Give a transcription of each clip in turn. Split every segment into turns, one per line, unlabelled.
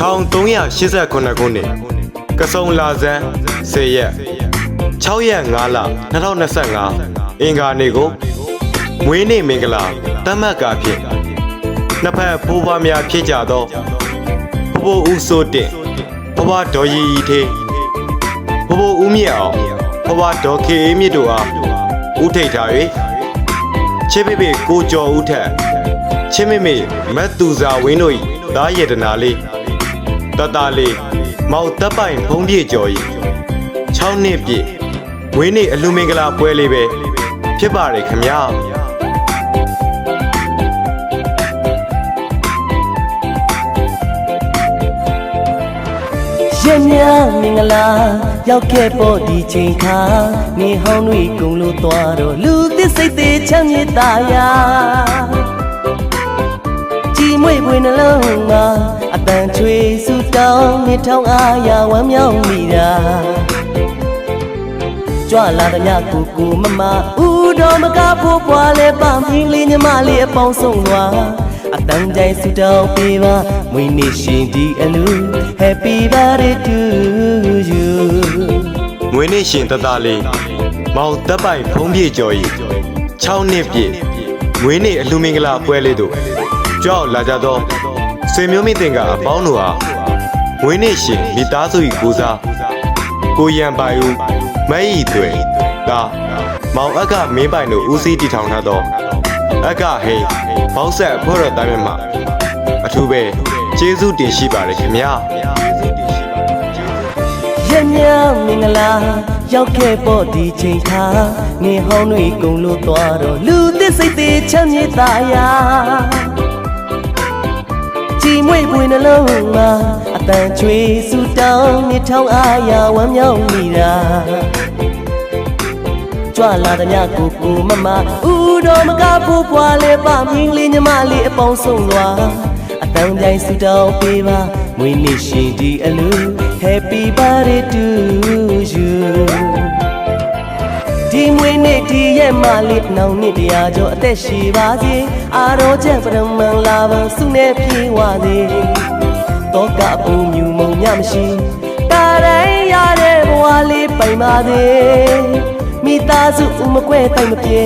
1389ခုနှစ်ကစုံလာဇန်10ရက်6ရက်5လ2025အင်္ဂါနေ့ကိုမွေးနေ့မင်္ဂလာတတ်မှတ်ကာဖြင့်နှစ်ဖက်ဖိုးဖွားများဖြစ်ကြသောဘိုးဘိုးဦးစိုးတင်ဘဘဒေါ်ရီရီထေးဘဘဦးမြင့်အောင်ဘဘဒေါ်ခေအေးမြင့်တို့အားဦးထိတ်ထား၍ချစ်ပေပေကိုကျော်ဦးထက်ချစ်မေမေမတ်သူစာဝင်းတို့၏သားရတနာလေး တတလေးမောက်တပ်ပိုင်ဖုံးပြည့်ကျော်၏6နှစ်ပြည့်ဝင်းနေ့အလူမင်္ဂလာပွဲလေးပဲဖြစ်ပါတယ်ခမညာ
ရက်များမင်္ဂလာရောက်ခဲ့ပေါ်ဒီချိန်ခါနေဟောင်းတွေကုံလို့သွားတော့လူသစ်စိတ်သေးချမ်းမြေ့တာယာကြည် မွေ့ပွေနှလုံးမှာအတန်ချွေဆူတောင်းနေထောင်းအားရဝမ်းမြောက်မိတာကြွလာတဲ့မြကူကူမမဦးတော်မကဖို့ပွားလဲပမင်းလေးညီမလေးအပေါင်းဆုံးသွားအတန်ကြိုင်ဆူတောင်းပေးပါမွေးနေ့ရှင်ဒီအလူ Happy birthday to you
မွေးနေ့ရှင်တတလေးမောက်တပ်ပိုင်ဖုံးပြည့်ကျော်၏6နှစ်ပြည့်မွေးနေ့အလူမင်္ဂလာပွဲလေးတို့ ကြောက်လာကြသောဆွေမျိုးမိတင်ကအပေါင်းတို့ဟာမွေးနေ့ရှင်မိသားစု၏ကိုစားကိုရန်ပိုင်ဦးမတ်ဤတွေဒါမောင်အက်ကမင်းပိုင်တို့ဦးစီးတည်ထောင်ထားသောအက်ကဟိန်ဘောက်ဆက်အဖွဲ့တော်တိုင်းမှာအထူးပဲကျေးဇူးတင်ရှိပါတယ်ခင်ဗျာ
ရက်များမင်္ဂလာရောက်ခဲ့ပေါ်ဒီချိန်ခါနေဟောင်းတွေကုံလို့သွားတော့လူသစ်စိတ်သေးချမ်းမြေ့တာယာကြည်မွေ့ပွေ နှလုံးမှာအတန်ချွေဆူတောင်းနေထောင်းအားရဝမ်းမြောက်မိတာကြွလာတဲ့ညကိုကိုမမဦးတော်မကဖို့ပွားလဲပမင်းလေးညီမလေးအပေါင်းဆုံးသွားအတန်ကြိုင်ဆူတောင်းပေးပါမွေးနေ့ရှင်ဒီအလူ Happy birthday to you ဒီမွေးနေ့ဒီရဲ့မလေးနောင်နှစ်တရားကျော်အသက်ရှိပါစေအာရောချက်ပရမန်လာပါစုနေပြေဝစေတောကအပူမြူမုံညမရှိတာတိုင်းရတဲ့ဘဝလေးပိုင်ပါစေမိသားစုဥမကွဲတိုင်မပြေ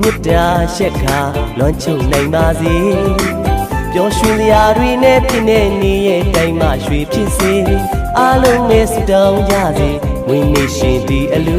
မြစ်တာရှက်ခါလွန်ချုံနိုင်ပါစေပျော်ရွှင်စရာတွေနဲ့ပြည့်နေနေရဲ့တိုင်းမှရွှေဖြစ်စေအားလုံးနဲ့စတောင်းကြစေဝင်းနေရှင်ဒီအလူ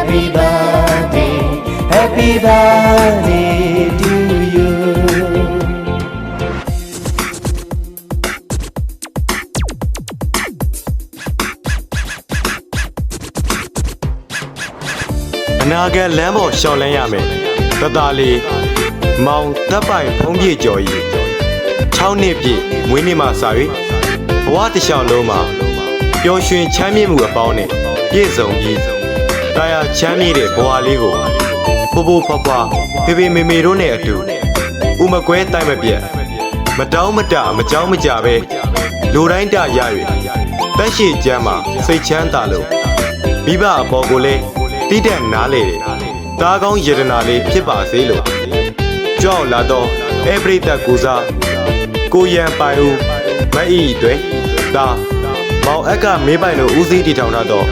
Happy birthday Happy birthday to you
အနာဂတ်လမ်းပေါ်ရှောင်လန်းရမယ်တတလေးမောင်တပ်ပိုင်ဖုံးပြည့်ကျော်ကြီး6နှစ်ပြည့်မွေးနေ့မှာစ၍ဘဝတစ်လျှောက်လုံးမှာပျော်ရွှင်ချမ်းမြေ့မှုအပေါင်းနဲ့ပြည့်စုံပြီး တာယာချမ်းမြေ့တဲ့ဘဝလေးကိုပို့ပို့ဖွားဖွားဖေဖေမေမေတို့နဲ့အတူဥမကွဲတိုက်မပြတ်မတောင်းမတမကြောင်းမကြပဲလူတိုင်းတရ၍တက်ရှိကျမ်းမှာစိတ်ချမ်းသာလို့မိဘအပေါ်ကိုလည်းတိတက်နားလေတယ်။တားကောင်းယတနာလေးဖြစ်ပါစေလို့ကြောက်လာတော့အပရိသတ်ကူစားကိုရန်ပိုင်ဦးမအီတွေဒါမောင်အက်ကမေးပိုင်တို့ဦးစီးတည်ထောင်ထားတော့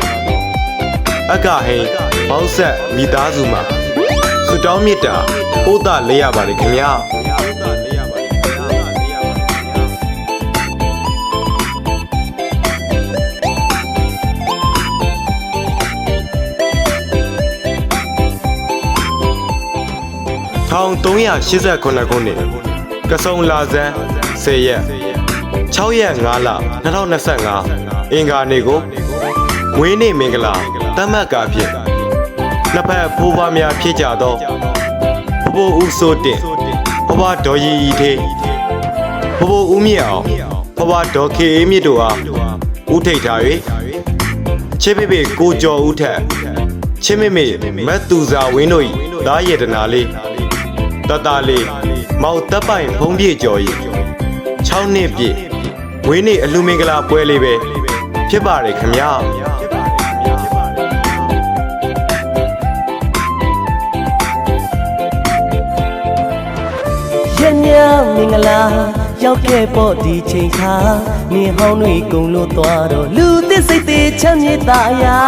အက်ကဟိန်ဘောက်ဆက်မိသားစုမှာဆူတောင်းမြစ်တာပို့တာလေးရပါတယ်ခင်ဗျာ1389ခုနှစ်ကစုံလာဇန်10ရက်6ရက်5လ2025အင်္ဂါနေ့ကိုဝင်းနေ့မင်္ဂလာ တတ်မှတ်ကာဖြင့်နှစ်ဖက်ဖိုးဖွားများဖြစ်ကြသောဘဘဦးစိုးတင်ဘဘဒေါ်ရီရီထေးဘဘဦးမြင့်အောင်ဖွားဒေါ်ခေအေးမြင့်တို့အားဦးထိတ်ထား၍ချစ်ပေပေကိုကျော်ဦးထက်ချစ်မေမေမတ်သူစာဝင်းတို့၏သားရတနာလေးတတလေးမောင်တပ်ပိုင်ဖုံးပြေကျော်၏6နှစ်ပြည့်ဝင်းနေအလူမင်္ဂလာပွဲလေးပဲဖြစ်ပါတယ်ခမညာ
ရညမင်္ဂလာရောက်ခဲ့ပေါ့ဒီချိန်ခါနေဟောင်းတွေကုံလို့သွားတော့လူသစ်စိတ်သေးချမ်းမြေ့သားရာ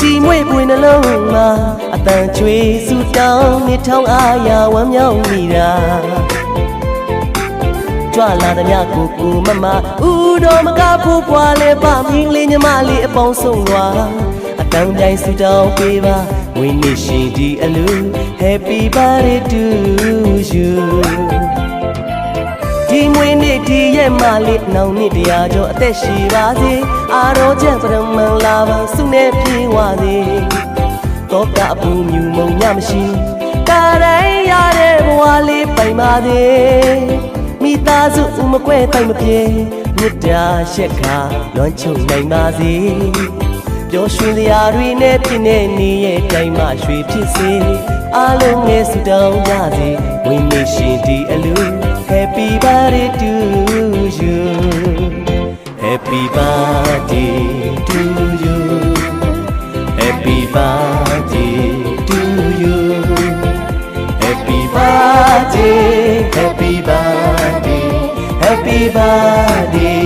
ဒီမွေပွေနှလုံးမှာအတန်ချွေဆူတောင်းမြထောင်းအားရဝမ်းမြောက်မိတာကြွလာတဲ့မြကိုကိုမမဦးတော်မကဖို့ပွားလဲပါမင်းလေးညီမလေးအပေါင်းဆုံးွာအတန်တိုင်းဆူတောင်းပေးပါ ဝင်းနေရှင်ဒီအလူ Happy birthday to you ဒီမွေးနေ့ဒီရဲ့မလေးနောင်နှစ်တရားကျော်အသက်ရှိပါစေအာရောချက်ပရမန်လာပါစုနေပြေဝစေတော့ကအပူမြူမုံညမရှိကာတိုင်းရတဲ့ဘဝလေးပိုင်ပါစေမိသားစုဥမကွဲတိုင်မပြေမြစ်တာရှက်ခါလွမ်းချုံနိုင်ပါစေ ပျော်ရွှင်စရာတွေနဲ့ပြည့်နေနေရဲ့တိုင်းမှာရွှေဖြစ်စေအားလုံးငယ်စုတောင်းကြစေဝင်းနေရှင်ဒီအလူ Happy birthday to you Happy birthday to you Happy birthday to you Happy birthday Happy birthday Happy birthday to you